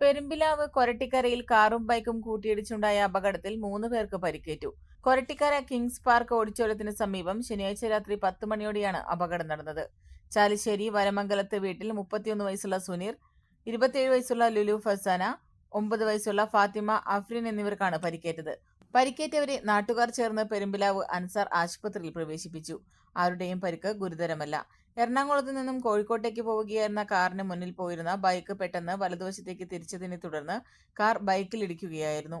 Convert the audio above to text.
പെരുമ്പിലാവ് കൊരട്ടിക്കരയിൽ കാറും ബൈക്കും കൂട്ടിയിടിച്ചുണ്ടായ അപകടത്തിൽ മൂന്ന് പേർക്ക് പരിക്കേറ്റു. കൊരട്ടിക്കര കിങ്സ് പാർക്ക് ഓഡിറ്റോറിയത്തിന് സമീപം ശനിയാഴ്ച രാത്രി പത്ത് മണിയോടെയാണ് അപകടം നടന്നത്. ചാലിശ്ശേരി വരമംഗലത്ത് വീട്ടിൽ മുപ്പത്തിയൊന്ന് വയസ്സുള്ള സുനീർ ഇരുപത്തിയേഴ് വയസ്സുള്ള ലുലു ഫസാന ഒമ്പത് വയസ്സുള്ള ഫാത്തിമ അഫ്രീൻ എന്നിവർക്കാണ് പരിക്കേറ്റത്. പരിക്കേറ്റവരെ നാട്ടുകാർ ചേർന്ന് പെരുമ്പിലാവ് അൻസാർ ആശുപത്രിയിൽ പ്രവേശിപ്പിച്ചു. ആരുടെയും പരിക്ക് ഗുരുതരമല്ല. എറണാകുളത്ത് നിന്നും കോഴിക്കോട്ടേക്ക് പോവുകയായിരുന്ന കാറിന് മുന്നിൽ പോയിരുന്ന ബൈക്ക് പെട്ടെന്ന് വലതുവശത്തേക്ക് തിരിച്ചതിനെ തുടർന്ന് കാർ ബൈക്കിലിടിക്കുകയായിരുന്നു.